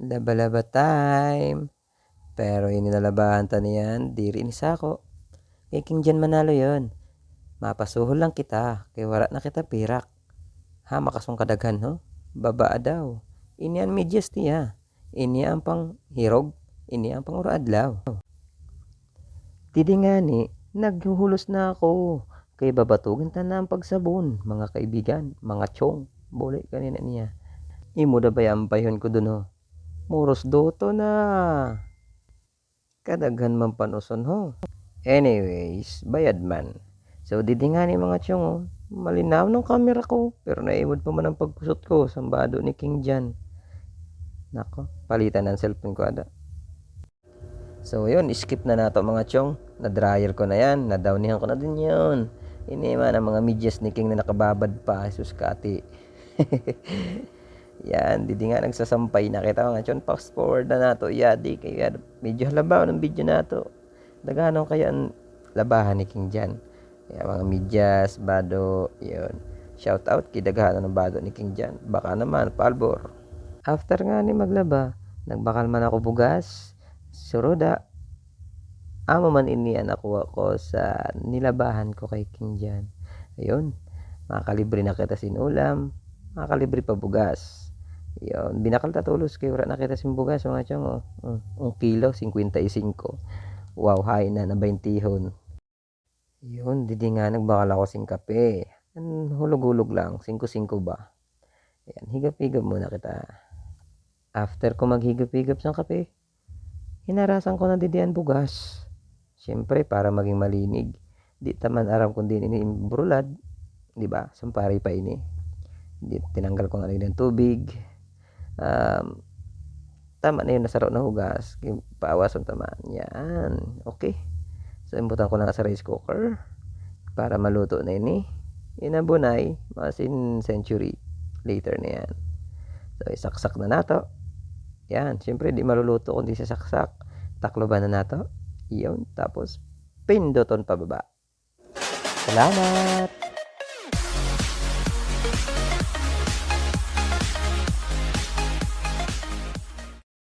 Laba-laba time. Pero ininalabahan ta niyan, diri ni Sako. Kay king dyan manalo yon. Mapasuhol lang kita, kay wala na kita pirak. Ha, makasong kadaghan ho? Babaa daw. Ini ang medyas niya. Ini ang pang hirog. Ini ang pang adlaw. Tidi nga ni, naghuhulos na ako. Kay babatugan ta na ang pagsabon, mga kaibigan, mga chong. Bole kanina niya. Imo da ba yung ko dun ho? Muros doto na. Kadaghan man panuson ho. Anyways, bayad man. So, didi nga ni mga chong oh. Malinaw ng camera ko. Pero naimod pa man ang pagkusot ko. Sambado ni King Jan. Nako, palitan ng cellphone ko ada. So, yun. Skip na nato mga chong. Na-dryer ko na yan. Na-downihan ko na din yun. Ini man ang mga medyas ni King na nakababad pa. Jesus kati. yan, didi nga nagsasampay na kita mga chon. Fast forward na nato. Yadi, kaya medyo halabaw ng video nato. Dagano kaya ang labahan ni King Jan. Kaya mga medyas, bado, yun. Shout out kay daghanan ng bado ni King Jan. Baka naman, palbor. After nga ni maglaba, nagbakal man ako bugas, suruda. Amo man ini ang nakuha ko sa nilabahan ko kay King Jan. Ayun, makakalibre na kita sin ulam, makakalibre pa bugas. Yun, binakal ta tulos kay wala na kita sin bugas mga chong. Oh. Mm, un kilo, 55. Wow, high na na 20 hon. Yun, didi nga nagbakal ako sing kape. An hulog-hulog lang, 5-5 ba. Ayan, higap-higap muna kita. After ko maghigap-higap ng kape, hinarasan ko na didian bugas. Siyempre, para maging malinig. Di taman aram kung din ini brulad. Di ba? Sampari pa ini. Di, tinanggal ko nga rin ng tubig. Um, tama na yun nasaro na hugas. Paawason tama. Yan. Okay. So, imbutan ko na nga sa rice cooker para maluto na ini. Inabunay, masin century later na yan. So, isaksak na nato. Yan, siyempre di maluluto kundi sa saksak. Takloban na nato. Iyon, tapos pinduton pababa. Salamat!